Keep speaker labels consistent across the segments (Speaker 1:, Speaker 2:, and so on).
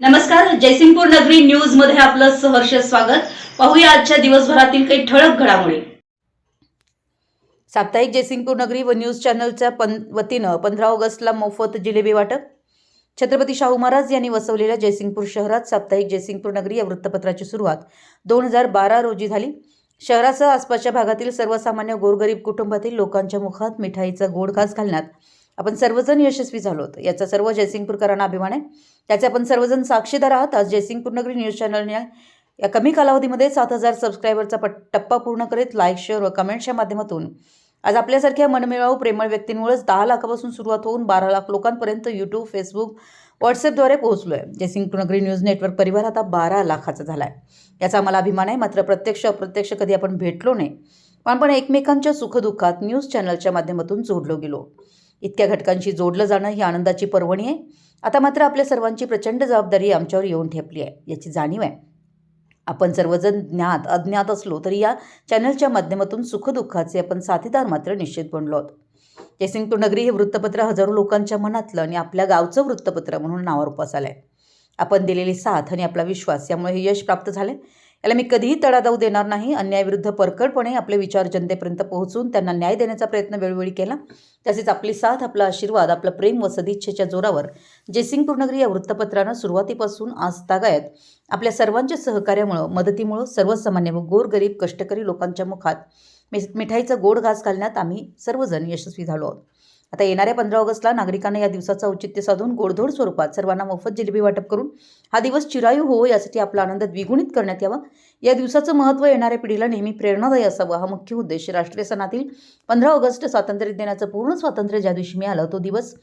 Speaker 1: नमस्कार जयसिंगपूर नगरी न्यूजमध्ये आपलं सहर्ष स्वागत. पाहूया आजच्या दिवसभरातील काही ठळक घडामोडी.
Speaker 2: साप्ताहिक जयसिंगपूर नगरी व न्यूज चॅनलच्या पं वतीनं पंधरा ऑगस्टला मोफत जिलेबी वाटप. छत्रपती शाहू महाराज यांनी वसवलेल्या जयसिंगपूर शहरात साप्ताहिक जयसिंगपूर नगरी या वृत्तपत्राची सुरुवात दोन हजार बारा रोजी झाली. शहरासह आसपासच्या भागातील सर्वसामान्य गोरगरीब कुटुंबातील लोकांच्या मुखात मिठाईचा गोड घास घालण्यात आपण सर्वजण यशस्वी झालो होतो. याचा सर्व जयसिंगपूरकरांना अभिमान आहे. त्याचे आपण सर्वजण साक्षीदार आहात. आज जयसिंगपूर नगरी न्यूज चॅनलने या कमी कालावधीमध्ये सात हजार सबस्क्रायबरचा पट टप्पा पूर्ण करीत लाईक शेअर व कमेंट्सच्या माध्यमातून. आज आपल्यासारख्या मनमिळावू प्रेमळ व्यक्तींमुळेच दहा लाखापासून सुरुवात होऊन बारा लाख लोकांपर्यंत यूट्यूब फेसबुक व्हॉट्सअपद्वारे पोहोचलो आहे जयसिंगपूर नगरी न्यूज नेटवर्क परिवार आता बारा लाखाचा झाला आहे याचा आम्हाला अभिमान आहे. मात्र प्रत्यक्ष अप्रत्यक्ष कधी आपण भेटलो नाही. पण आपण एकमेकांच्या सुखदुःखात न्यूज चॅनलच्या माध्यमातून जोडलो गेलो. इतक्या घटकांशी जोडलं जाणं ही आनंदाची पर्वणी आहे. आता मात्र आपल्या सर्वांची प्रचंड जबाबदारी आमच्यावर येऊन ठेपली आहे. याची जाणीव आहे. आपण सर्वजण ज्ञात अज्ञात असलो तरी या चॅनलच्या माध्यमातून सुखदुःखाचे आपण साथीदार मात्र निश्चित बनलो आहोत. जयसिंगपूर नगरी हे वृत्तपत्र हजारो लोकांच्या मनातलं आणि आपल्या गावचं वृत्तपत्र म्हणून नावारूपास आलं आहे आपण दिलेली साथ आणि आपला विश्वास यामुळे हे यश प्राप्त झालं आहे याला मी कधीही तडा जाऊ देणार नाही. अन्यायाविरुद्ध परकडपणे आपले विचार जनतेपर्यंत पोहोचून त्यांना न्याय देण्याचा प्रयत्न वेळोवेळी केला. तसेच आपली साथ आपला आशीर्वाद आपलं प्रेम व सदिच्छेच्या जोरावर जयसिंगपूर नगरी या वृत्तपत्रानं सुरुवातीपासून आज तागायत आपल्या सर्वांच्या सहकार्यामुळं मदतीमुळं सर्वसामान्य व गोरगरीब कष्टकरी लोकांच्या मुखात मिठाईचा गोड घास घालण्यात आम्ही सर्वजण यशस्वी झालो आहोत. आता येणाऱ्या पंधरा ऑगस्टला नागरिकांना या दिवसाचं औचित्य साधून गोडधोड स्वरूपात सर्वांना मोफत जिलेबी वाटप करून हा दिवस चिरायू होवो यासाठी आपला आनंद द्विगुणित करण्यात यावा. या दिवसाचं महत्त्व येणाऱ्या पिढीला नेहमी प्रेरणादायी असावं. हा मुख्य उद्देश राष्ट्रीय सणातील पंधरा ऑगस्ट स्वातंत्र्य दिनाचं पूर्ण स्वातंत्र्य ज्या दिवशी मिळालं तो दिवस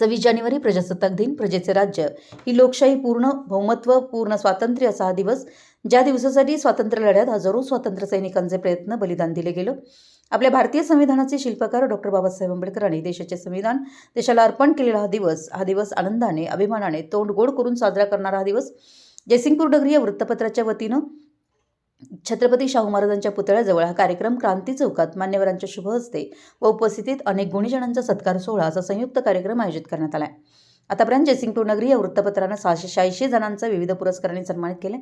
Speaker 2: सव्वीस जानेवारी प्रजासत्ताक दिन प्रजेचे राज्य. ही लोकशाही पूर्ण बहुमत्व पूर्ण स्वातंत्र्य असा हा दिवस ज्या दिवसासाठी स्वातंत्र्य लढ्यात हजारो स्वातंत्र्य सैनिकांचे प्रयत्न बलिदान दिले गेलं. आपल्या भारतीय संविधानाचे शिल्पकार डॉक्टर बाबासाहेब आंबेडकरांनी देशाचे संविधान देशाला अर्पण केलेला हा दिवस हा दिवस आनंदाने अभिमानाने तोंड गोड करून साजरा करणारा हा दिवस जयसिंगपूर नगरी या वृत्तपत्राच्या वतीनं छत्रपती शाहू महाराजांच्या पुतळ्याजवळ हा कार्यक्रम क्रांती चौकात मान्यवरांच्या शुभ हस्ते व उपस्थितीत अनेक गुणीजनांचा सत्कार सोहळा असा संयुक्त कार्यक्रम आयोजित करण्यात आला आहे आतापर्यंत जयसिंगपूर नगरी या वृत्तपत्रानं सहाशे शहाऐंशी जणांचा विविध पुरस्कारांनी सन्मानित केले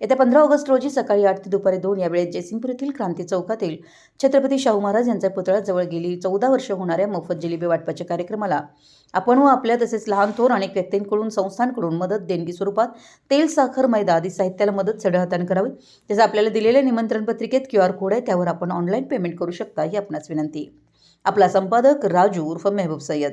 Speaker 2: येत्या पंधरा ऑगस्ट रोजी सकाळी आठ ते दुपारी दोन या वेळेत जयसिंगपूर येथील क्रांती चौकातील छत्रपती शाहू महाराज यांच्या पुतळ्याजवळ गेली. चौदा वर्ष होणाऱ्या मोफत जिलेबी वाटपाच्या कार्यक्रमाला आपण व आपल्या तसेच लहान थोर अनेक व्यक्तींकडून संस्थांकडून मदत देणगी स्वरूपात तेल साखर मैदा आदी साहित्याला मदत सढळ करावी. त्याचं आपल्याला दिलेल्या निमंत्रण पत्रिकेत क्यू आर कोड आहे त्यावर आपण ऑनलाईन पेमेंट करू शकता ही आपणास विनंती. आपला संपादक राजू उर्फ मेहबूब सय्यद.